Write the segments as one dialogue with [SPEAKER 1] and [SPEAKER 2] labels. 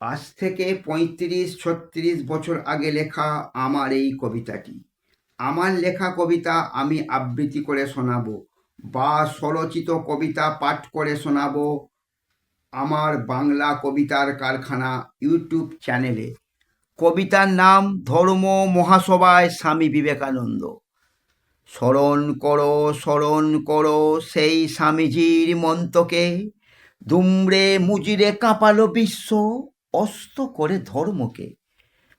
[SPEAKER 1] আজ থেকে পঁয়ত্রিশ, ছত্রিশ বছর আগে লেখা আমার এই কবিতাটি। আমার লেখা কবিতা আমি আবৃত্তি করে শোনাবো বা স্বরচিত কবিতা পাঠ করে শোনাবো আমার বাংলা কবিতার কারখানা ইউটিউব চ্যানেলে। কবিতার নাম ধর্ম মহাসভায় স্বামী বিবেকানন্দ। স্মরণ করো স্মরণ করো সেই স্বামীজির মন্তকে। দুমড়ে মুজিরে কাঁপালো বিশ্ব। অস্ত করে ধর্মকে।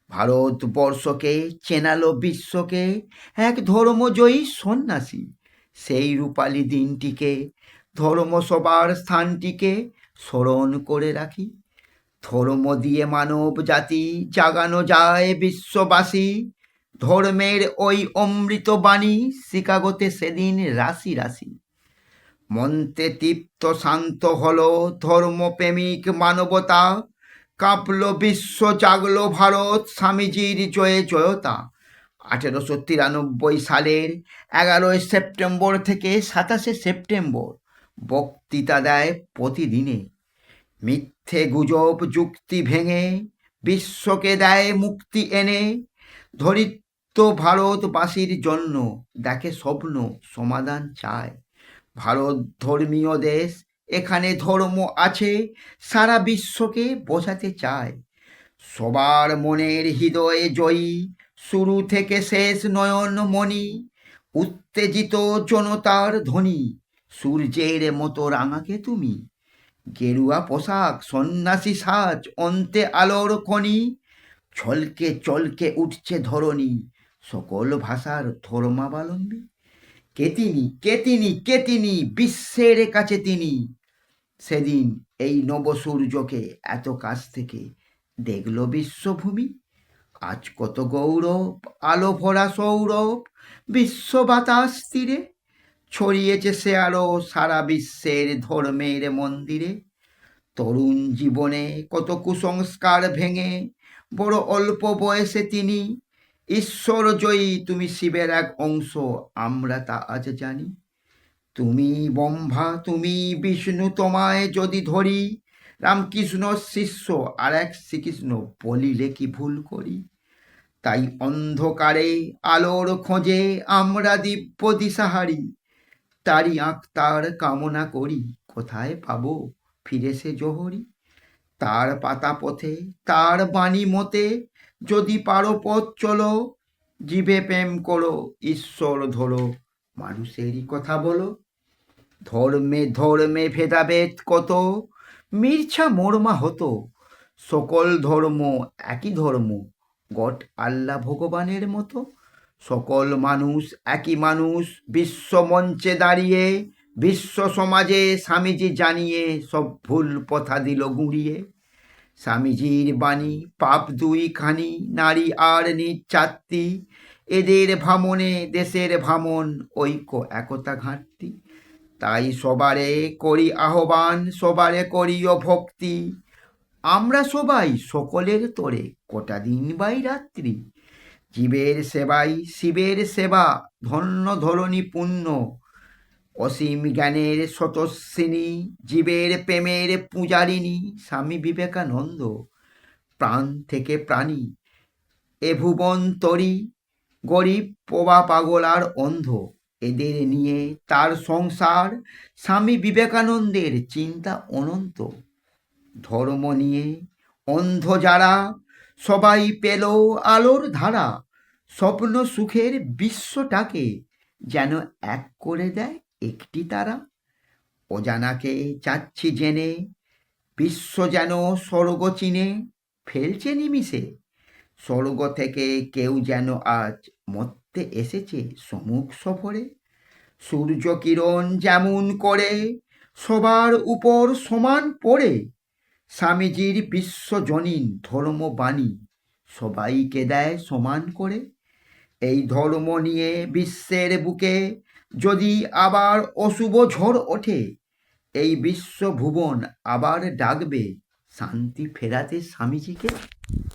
[SPEAKER 1] ভারতবর্ষকে চেনালো বিশ্বকে এক ধর্মজয়ী সন্ন্যাসী। সেই রূপালী দিনটিকে, ধর্মসভার স্থানটিকে স্মরণ করে রাখি। ধর্ম দিয়ে মানব জাতি জাগানো যায় বিশ্ববাসী। ধর্মের ওই অমৃত বাণী শিকাগোতে সেদিন রাশি রাশি। মন্ত্রে তৃপ্ত শান্ত হলো ধর্মপ্রেমিক মানবতা। কাঁপল বিশ্ব, জাগল ভারত, স্বামীজির জয়ে জয়তা। আঠেরোশো তিরানব্বই সালের এগারোই সেপ্টেম্বর থেকে সাতাশে সেপ্টেম্বর বক্তৃতা দেয় প্রতিদিনে। মিথ্যে গুজব, যুক্তি ভেঙে বিশ্বকে দেয় মুক্তি এনে। ধরিত্র ভারতবাসীর জন্য দেখে স্বপ্ন সমাধান চায়। ভারত ধর্মীয় দেশ এখানে ধর্ম আছে, সারা বিশ্বকে বোঝাতে চায়। সবার মনের হৃদয়ে জয়ী, শুরু থেকে শেষ নয়ন মণি, উত্তেজিত জনতার ধ্বনি, সূর্যের মতো রাঙাকে তুমি। গেরুয়া পোশাক, সন্ন্যাসী সাজ, অন্তে আলোর খনি, ছলকে চলকে উঠছে ধরণী সকল ভাষার ধর্মাবলম্বী। কে তিনি? কে তিনি? কে তিনি? বিশ্বের কাছে তিনি। সেদিন এই নবসূর্যকে এত কাছ থেকে দেখল বিশ্বভূমি। আজ কত গৌরব, আলো ভরা সৌরভ, বিশ্ব বাতাস তীরে। ছড়িয়েছে সে আলো সারা বিশ্বের ধর্মের মন্দিরে। তরুণ জীবনে কত কুসংস্কার ভেঙে, বড় অল্প বয়সে তিনি ঈশ্বর জয়ী তুমি শিবের এক অংশ, আমরা তা আজ জানি। তুমি ব্রহ্মা, তুমি বিষ্ণু, তোমায় যদি ধরি, রামকৃষ্ণ শিষ্য আর এক শ্রীকৃষ্ণ বলিলে কি ভুল করি? তাই অন্ধকারে আলোর খোঁজে আমরা দিব্য দিশাহারি। তারই আঁকতার কামনা করি, কোথায় পাবো ফিরে সে জোহরি? তার পাতা পথে তার বাণী মতে যদি পারো পথ চলো, জীবে প্রেম করো, ঈশ্বর ধরো, মানুষেরই কথা বলো। ধর্মে ধর্মে ভেদাভেদ কত? মির্ছা মোরমা হতো। সকল ধর্ম একই ধর্ম, গট আল্লাহ ভগবানের মতো। সকল মানুষ একই মানুষ, বিশ্ব মঞ্চে দাঁড়িয়ে, বিশ্ব সমাজে স্বামীজি জানিয়ে সব ভুল পথা দিল গুঁড়িয়ে। স্বামীজির বাণী, পাপ দুই খানি, নারী আর নিচাত্তি এদের ভামনে দেশের ভামন, ঐক্য, একতা ঘাটতি। তাই সবারে করি আহ্বান, সবারে করিও ভক্তি। আমরা সবাই সকলের তরে কটা দিন বাই রাত্রি। জীবের সেবাই শিবের সেবা, ধন্য ধরণী পুণ্য। অসীম জ্ঞানের স্বতস্বিনী জীবের প্রেমের পূজারিণী স্বামী বিবেকানন্দ। প্রাণ থেকে প্রাণী, এ ভুবন তরি, গরিব পোবা পাগলার অন্ধ। এদের নিয়ে তার সংসার, স্বামী বিবেকানন্দের চিন্তা অনন্ত। ধর্ম নিয়ে অন্ধ যারা, সবাই পেল আলোর ধারা। স্বপ্ন সুখের বিশ্বটাকে যেন এক করে দেয় একটি তারা। অজানাকে চাচ্ছি জেনে, বিশ্ব যেন স্বর্গ চিনে, ফেলছে নিমিষে। স্বর্গ থেকে কেউ যেন আজ মরতে এসেছে সমুখ সফরে। সূর্য কিরণ যেমন করে, সবার উপর সমান পড়ে। স্বামীজির বিশ্বজনীন ধর্মবাণী সবাইকে দেয় সমান করে। এই ধর্ম নিয়ে বিশ্বের বুকে যদি আবার অশুভ ঝড় ওঠে, এই বিশ্বভুবন আবার ডাকবে শান্তি ফেরাতে স্বামীজিকে।